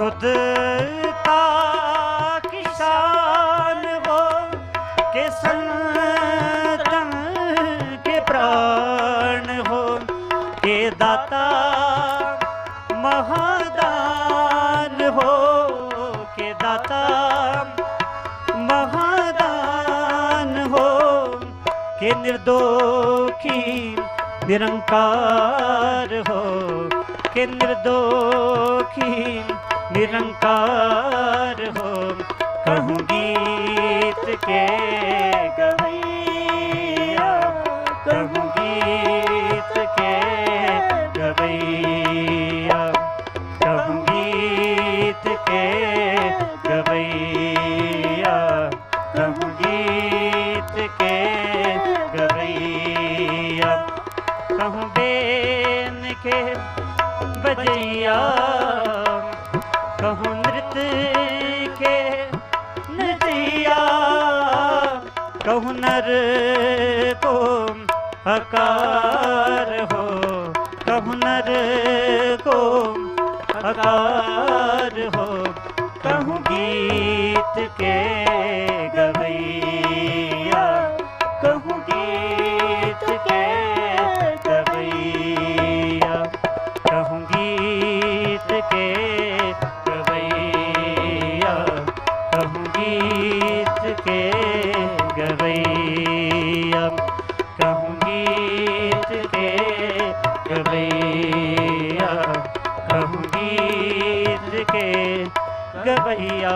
का किसान हो, के संतन के प्राण हो, के दाता महादान हो, के दाता महादान हो, के निर्दोखी निरंकार हो, के निर्दोखी निरंकार हो कहूँ गीत के गवैया। गीत के गीत के गीत के के बजैया। कहूँ नृत्य के नजैया कहूँ नर को हकार हो, कहूँ नर को हकार हो, कहूँ गीत के गीत के गवैया। कहूँ गीत के गवैया। कहूँ गीत के गवैया।